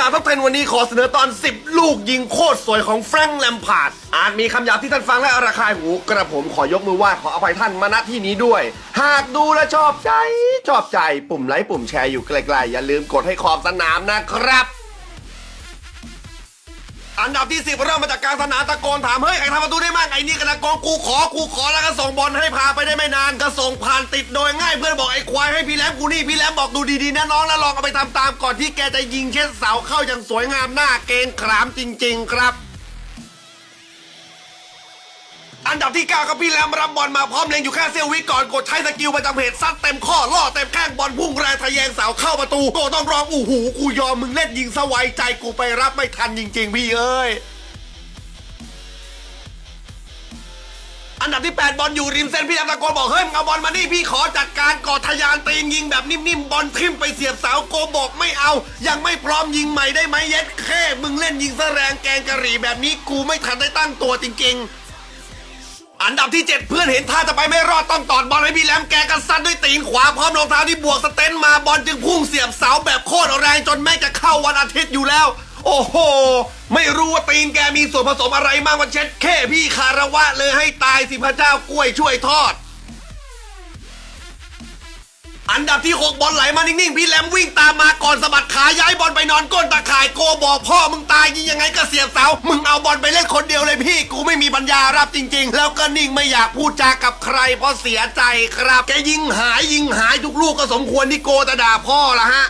นามท็อป10วันนี้ขอเสนอตอน 10 ลูกยิงโคตรสวยของแฟรงค์แลมพาร์ดอาจมีคำหยาบที่ท่านฟังและระคายหู กระผมขอยกมือไหว้ขออภัยท่านมาณที่นี้ด้วย หากดูและชอบใจ ชอบใจปุ่มไลค์ปุ่มแชร์อยู่ไกลๆอย่าลืมกดให้ขอบสนามนะครับ อันดับที่สิบเริ่มมาจากกลารสนามตะโกนถามเฮ้ยใครทำประตูได้มั่งไอ้นี่กระตะโกนกูขอกูขอแล้วก็ส่งบอลให้พาไปได้ไม่นานก็ส่งผ่านติดโดยง่ายเพื่อนบอกไอ้ควายให้พี่แลมกูนี่พี่แลมบอกดูดีๆนะน้องแล้วลองเอาไปทำตามก่อนที่แกจะยิงเช็ดเสาเข้าอย่างสวยงามหน้าเกรงขามจริง ๆ ครับ อันดับที่ 9 ครับพี่แรมรับบอลมาพร้อมเล็งอยู่แค่เซียววิก่อนกดใช้สกิลประจำเหตุซัดเต็มข้อล่อเต็มแข้งบอลพุ่งแรงทะแยงเสาเข้าประตูโกต้องร้องอู้หูกูยอมมึงเล่นยิงสวายใจกูไปรับไม่ทันจริง ๆ พี่เอ้ยอันดับที่ 8 บอลอยู่ริมเส้นพี่แรมตะโกนบอกเฮ้ยมึงเอาบอลมานี่พี่ขอจัดการกอดทะยานตีนยิงแบบนิ่มๆบอลทิ่มไปเสียบเสาโกบอกไม่เอา ยังไม่พร้อมยิงใหม่ได้ไหมเย็ดแค่มึงเล่นยิงซะแรงแกงกะหรี่แบบนี้กูไม่ทันได้ตั้งตัวจริง ๆ อันดับที่ 7 เพื่อนเห็นท่าจะไปไม่รอดต้องตอดบอลให้พี่แหลมแกกันซัดด้วยตีนขวาพร้อมรองเท้าที่บวกสเตนมาบอลจึงพุ่งเสียบเสาแบบโคตรแรงจนแม่จะเข้าวันอาทิตย์อยู่แล้ว โอ้โห ไม่รู้ว่าตีนแกมีส่วนผสมอะไรมากวันเช็ดแค่พี่คารวะเลยให้ตายสิพระเจ้ากล้วยช่วยทอด อันดับที่ 6 บอลไหลมานิ่งๆ พี่แหลมวิ่งตามมาก่อนสะบัดขาย้ายบอลไปนอนก้นตาข่ายโกบอกพ่อมึงตายยิงยังไงก็เสียบเสา มึงเอาบอลไปเล่นคนเดียวเลยพี่ กูไม่มีปัญญารับจริง ๆ แล้วก็นิ่งไม่อยากพูดจากับใคร เพราะเสียใจครับ แกยิงหายยิงหายทุกลูกก็สมควรที่โกจะด่าพ่อละฮะ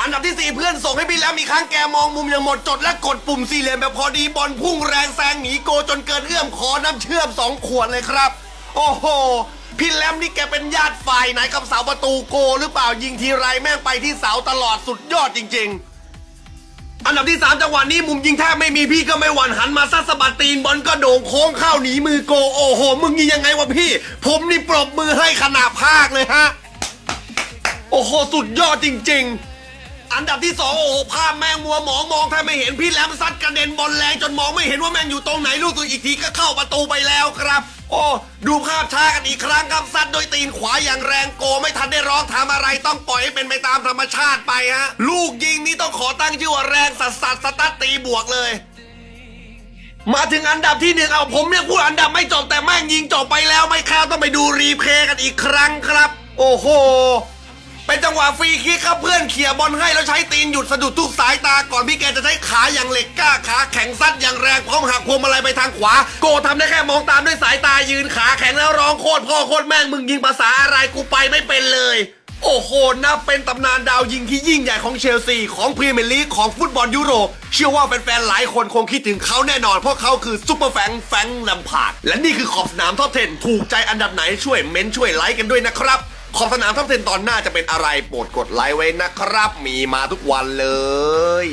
อันดับที่ 4 เพื่อนส่งให้พี่แล้วมีครั้งแกมองมุมอย่างหมดจดและกดปุ่มสี่เหลี่ยมแบบพอดีบอลพุ่งแรงแซงหนีโกจนเกินเอื้อมขอน้ำเชื่อมสองขวดเลยครับ โอ้โห พี่แลมนี่แกเป็นญาติฝ่ายไหนกับเสาประตูโกหรือเปล่ายิงทีไรแม่งไปที่เสาตลอดสุดยอดจริง ๆ อันดับที่ 3 จังหวะนี้มุมยิงแทบไม่มีพี่ก็ไม่หวั่นหันมาซัดสะบัดตีนบอลก็โด่งโค้งเข้าหนีมือโกโอ้โห มึงยิงยังไงวะพี่ ผมนี่ปรบมือให้ขนาดภาคเลยฮะ โอ้โห สุดยอดจริง ๆ อันดับที่สองโอ้โหภาพแมงมัวหมองมองแทบไม่เห็นพี่แหลมซัดกระเด็นบอลแรงจนมองไม่เห็นว่าแมงอยู่ตรงไหนลูกตัวอีกทีก็เข้าประตูไปแล้วครับ โอ้ดูภาพช้ากันอีกครั้งครับซัดโดยตีนขวาอย่างแรงโกไม่ทันได้ร้องทำอะไรต้องปล่อยให้เป็นไปตามธรรมชาติไปฮะลูกยิงนี่ต้องขอตั้งชื่อว่าแรงสัสสัสสตัดตีบวกเลยมาถึงอันดับที่หนึ่งเอาผมเนี่ยพูดอันดับไม่จบแต่แม่งยิงจบไปแล้วไม่แค่ต้องไปดูรีเพย์กันอีกครั้งครับ โอ้โห เป็นจังหวะฟรีคิกครับเพื่อนเขี่ยบอลให้แล้วใช้ตีนหยุดสะดุดทุกสายตาก่อนพี่แกจะใช้ขาอย่างเหล็กกล้าขาแข็งซัดอย่างแรงพร้อมหักพวงมาลัยไปทางขวา โกทำได้แค่มองตามด้วยสายตายืนขาแข็งแล้วร้องโคตรพ่อโคตรแม่งมึงยิงภาษาอะไรกูไปไม่เป็นเลยโอ้โหนับเป็นตำนานดาวยิงที่ยิ่งใหญ่ของเชลซี ของพรีเมียร์ลีกของฟุตบอลยุโรป เชื่อว่าแฟนๆหลายคนคงคิดถึงเขาแน่นอน เพราะเขาคือซุปเปอร์แฟงแฟงลัมพาด และนี่คือขอบสนามท็อป10 ถูกใจอันดับไหนช่วยเม้นช่วยไลค์กันด้วยนะครับ ขอบสนามท็อป10ตอนหน้าจะเป็นอะไรโปรดกดไลค์ไว้นะครับ มีมาทุกวันเลย